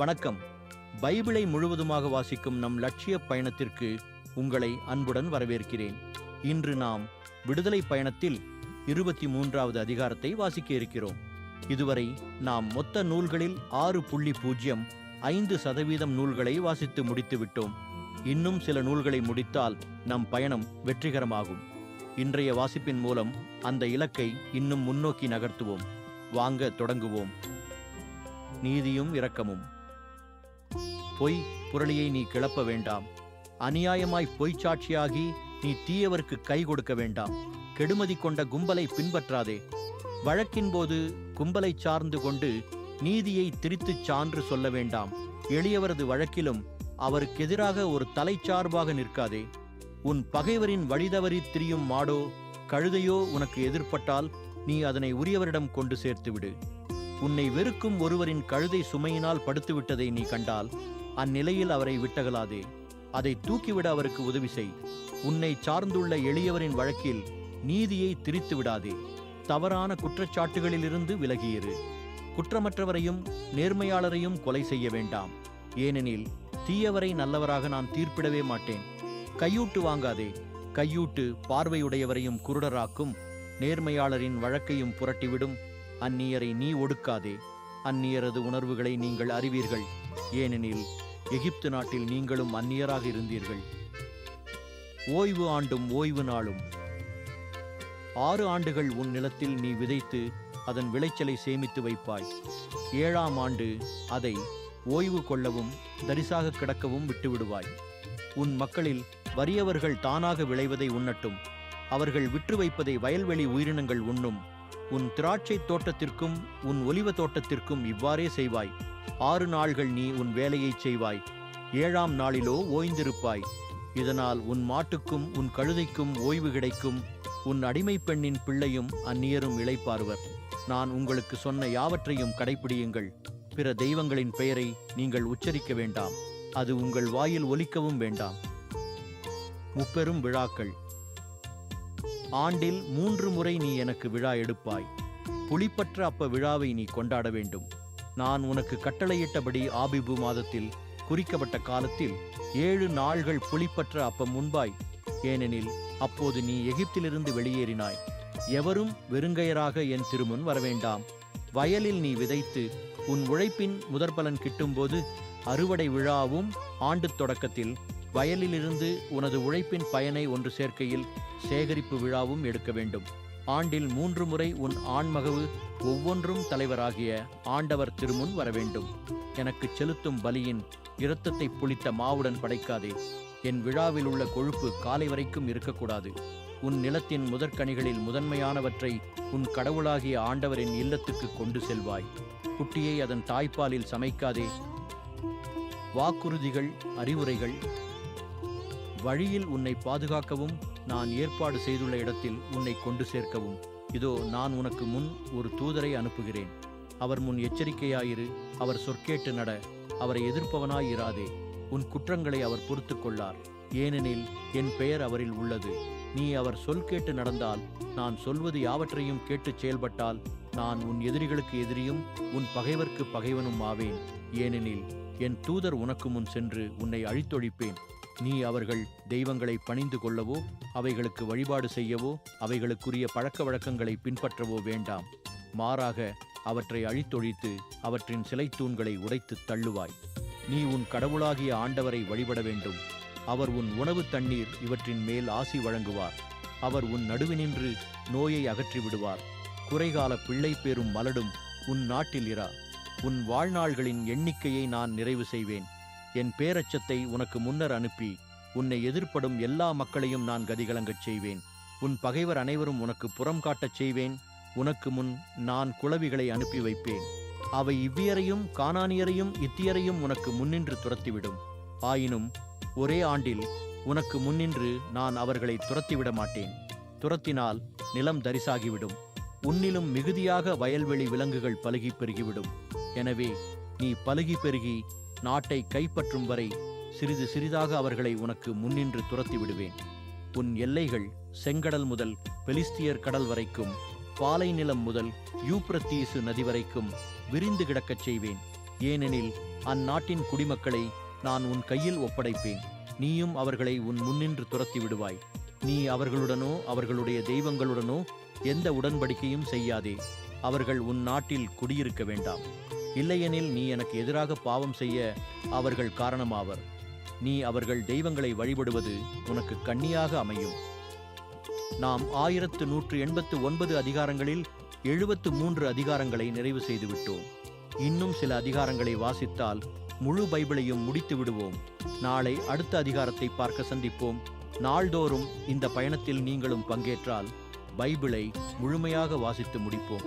வணக்கம். பைபிளை முழுவதுமாக வாசிக்கும் நம் லட்சிய பயணத்திற்கு உங்களை அன்புடன் வரவேற்கிறேன். இன்று நாம் விடுதலை பயணத்தில் இருபத்தி மூன்றாவது அதிகாரத்தை வாசிக்க இருக்கிறோம். இதுவரை நாம் மொத்த நூல்களில் ஆறு புள்ளி பூஜ்ஜியம் ஐந்து சதவீதம் நூல்களை வாசித்து முடித்து விட்டோம். இன்னும் சில நூல்களை முடித்தால் நம் பயணம் வெற்றிகரமாகும். இன்றைய வாசிப்பின் மூலம் அந்த இலக்கை இன்னும் முன்னோக்கி நகர்த்துவோம். வாங்க தொடங்குவோம். நீதியும் இரக்கமும். பொய் புரளியை நீ கிளப்ப வேண்டாம். அநியாயமாய் பொய்ச் சாட்சியாகி நீ தீயவருக்கு கை கொடுக்க வேண்டாம். கெடுமதி கொண்ட கும்பலை பின்பற்றாதே. வழக்கின் போது கும்பலை சார்ந்து கொண்டு நீதியை திரித்துச் சான்று சொல்ல வேண்டாம். எளியவரது வழக்கிலும் அவருக்கெதிராக ஒரு தலைச்சார்பாக நிற்காதே. உன் பகைவரின் வழிதவறி திரியும் மாடோ கழுதையோ உனக்கு எதிர்ப்பட்டால் நீ அதனை உரியவரிடம் கொண்டு சேர்த்துவிடு. உன்னை வெறுக்கும் ஒருவரின் கழுதை சுமையினால் படுத்துவிட்டதை நீ கண்டால் அந்நிலையில் அவரை விட்டகலாதே. அதை தூக்கிவிட அவருக்கு உதவி செய். உன்னை சார்ந்துள்ள எளியவரின் வழக்கில் நீதியை திரித்து விடாதே. தவறான குற்றச்சாட்டுகளிலிருந்து விலகியிரு. குற்றமற்றவரையும் நேர்மையாளரையும் கொலை செய்ய வேண்டாம். ஏனெனில் தீயவரை நல்லவராக நான் தீர்ப்பிடவே மாட்டேன். கையூட்டு வாங்காதே. கையூட்டு பார்வையுடையவரையும் குருடராக்கும் நேர்மையாளரின் வழக்கையும் புரட்டிவிடும் அந்நியரை நீ ஒடுக்காதே. அந்நியரது உணர்வுகளை நீங்கள் அறிவீர்கள். ஏனெனில் எகிப்து நாட்டில் நீங்களும் அந்நியராக இருந்தீர்கள். ஓய்வு ஆண்டும் ஓய்வு நாளும். ஆறு ஆண்டுகள் உன் நிலத்தில் நீ விதைத்து அதன் விளைச்சலை சேமித்து வைப்பாய். ஏழாம் ஆண்டு அதை ஓய்வு கொள்ளவும் தரிசாக கிடக்கவும் விட்டுவிடுவாய். உன் மக்களில் வறியவர்கள் தானாக விளைவதை உண்ணட்டும். அவர்கள் விற்று வைப்பதை வயல்வெளி உயிரினங்கள் உண்ணும். உன் திராட்சை தோட்டத்திற்கும் உன் ஒலிவ தோட்டத்திற்கும் இவ்வாறே செய்வாய். ஆறு நாள்கள் நீ உன் வேலையைச் செய்வாய். ஏழாம் நாளிலோ ஓய்ந்திருப்பாய். இதனால் உன் மாட்டுக்கும் உன் கழுதைக்கும் ஓய்வு கிடைக்கும். உன் அடிமை பெண்ணின் பிள்ளையும் அந்நியரும் இழைப்பார்வர் நான் உங்களுக்கு சொன்ன யாவற்றையும் கடைபிடியுங்கள் பிற தெய்வங்களின் பெயரை நீங்கள் உச்சரிக்க வேண்டாம். அது உங்கள் வாயில் ஒலிக்கவும் வேண்டாம். முப்பெரும் விழாக்கள். ஆண்டில் மூன்று முறை நீ எனக்கு விழா எடுப்பாய். புளிப்பற்ற அப்ப விழாவை நீ கொண்டாட வேண்டும். நான் உனக்கு கட்டளையிட்டபடி ஆபிபு மாதத்தில் குறிக்கப்பட்ட காலத்தில் ஏழு நாள்கள் புளிப்பற்ற அப்பம் முன்பாய். ஏனெனில் அப்போது நீ எகிப்திலிருந்து வெளியேறினாய். எவரும் வெறுங்கையராக என் திருமுன் வரவேண்டாம். வயலில் நீ விதைத்து உன் உழைப்பின் முதற்பலன் கிட்டும்போது அறுவடை விழாவும் ஆண்டுத் தொடக்கத்தில் வயலிலிருந்து உனது உழைப்பின் பயனை ஒன்று சேர்க்கையில் சேகரிப்பு விழாவும் எடுக்க வேண்டும். ஆண்டில் மூன்று முறை உன் ஆண்மகவு ஒவ்வொன்றும் தலைவராகிய ஆண்டவர் திருமுன் வரவேண்டும் எனக்கு செலுத்தும் பலியின் இரத்தத்தை புளித்த மாவுடன் படைக்காதே. என் விழாவில் உள்ள கொழுப்பு காலை வரைக்கும் இருக்கக்கூடாது. உன் நிலத்தின் முதற்கனிகளில் முதன்மையானவற்றை உன் கடவுளாகிய ஆண்டவரின் இல்லத்துக்கு கொண்டு செல்வாய். குட்டியை அதன் தாய்ப்பாலில் சமைக்காதே. வாக்குறுதிகள் அறிவுரைகள் வழியில் உன்னை பாதுகாக்கவும் நான் ஏற்பாடு செய்துள்ள இடத்தில் உன்னை கொண்டு சேர்க்கவும். இதோ நான் உனக்கு முன் ஒரு தூதரை அனுப்புகிறேன். அவர் முன் எச்சரிக்கையாயிரு அவர் சொற்கேட்டு நட அவரை எதிர்ப்பவனாயிராதே உன் குற்றங்களை அவர் பொறுத்து கொள்ளார். ஏனெனில் என் பெயர் அவரில் உள்ளது. நீ அவர் சொல் கேட்டு நடந்தால் நான் சொல்வது யாவற்றையும் கேட்டுச் செயல்பட்டால் நான் உன் எதிரிகளுக்கு எதிரியும் உன் பகைவர்க்கு பகைவனும் ஆவேன். ஏனெனில் என் தூதர் உனக்கு முன் சென்று உன்னை அழித்தொழிப்பேன். நீ அவர்கள் தெய்வங்களை பணிந்து கொள்ளவோ அவைகளுக்கு வழிபாடு செய்யவோ அவைகளுக்குரிய பழக்க வழக்கங்களை பின்பற்றவோ வேண்டாம். மாறாக அவற்றை அழித்தொழித்து அவற்றின் சிலைத் தூண்களை உடைத்துத் தள்ளுவாய். நீ உன் கடவுளாகிய ஆண்டவரை வழிபட வேண்டும். அவர் உன் உணவு தண்ணீர் இவற்றின் மேல் ஆசி வழங்குவார். அவர் உன் நடுவினின்று நோயை அகற்றி விடுவார் குறைகால பிள்ளை பேரும் மலடும் உன் நாட்டில் இரா. உன் வாழ்நாள்களின் எண்ணிக்கையை நான் நிறைவு செய்வேன். என் பேரச்சத்தை உனக்கு முன்னர் அனுப்பி உன்னை எதிர்ப்படும் எல்லா மக்களையும் நான் கதிகலங்கச் செய்வேன். உன் பகைவர் அனைவரும் உனக்கு புறம் காட்டச் செய்வேன். உனக்கு முன் நான் குளவிகளை அனுப்பி வைப்பேன். அவை இவ்வியரையும் கானானியரையும் இத்தியரையும் உனக்கு முன்னின்று துரத்திவிடும். ஆயினும் ஒரே ஆண்டில் உனக்கு முன்னின்று நான் அவர்களை துரத்திவிட மாட்டேன். துரத்தினால் நிலம் தரிசாகிவிடும். உன்னிலும் மிகுதியாக வயல்வெளி விலங்குகள் பலுகி பெருகிவிடும். எனவே நீ பலுகி பெருகி நாட்டை கைப்பற்றும் வரை சிறிது சிறிதாக அவர்களை உனக்கு முன்னின்று துரத்தி விடுவேன். உன் எல்லைகள் செங்கடல் முதல் பெலிஸ்தியர் கடல் வரைக்கும் பாலை நிலம் முதல் யூப்ரத்தீசு நதி வரைக்கும் விரிந்து கிடக்கச் செய்வேன். ஏனெனில் அந்நாட்டின் குடிமக்களை நான் உன் கையில் ஒப்படைப்பேன். நீயும் அவர்களை உன் முன்னின்று துரத்தி விடுவாய். நீ அவர்களுடனோ அவர்களுடைய தெய்வங்களுடனோ எந்த உடன்படிக்கையும் செய்யாதே. அவர்கள் உன் நாட்டில் குடியிருக்க வேண்டாம். இல்லையெனில் நீ எனக்கு எதிராக பாவம் செய்ய அவர்கள் காரணமாவர். நீ அவர்கள் தெய்வங்களை வழிபடுவது உனக்கு கண்ணியாக அமையும். நாம் ஆயிரத்து நூற்று எண்பத்து ஒன்பது அதிகாரங்களில் எழுபத்து மூன்று அதிகாரங்களை நிறைவு செய்து விட்டோம் இன்னும் சில அதிகாரங்களை வாசித்தால் முழு பைபிளையும் முடித்து விடுவோம். நாளை அடுத்த அதிகாரத்தை பார்க்க சந்திப்போம். நாள்தோறும் இந்த பயணத்தில் நீங்களும் பங்கேற்றால் பைபிளை முழுமையாக வாசித்து முடிப்போம்.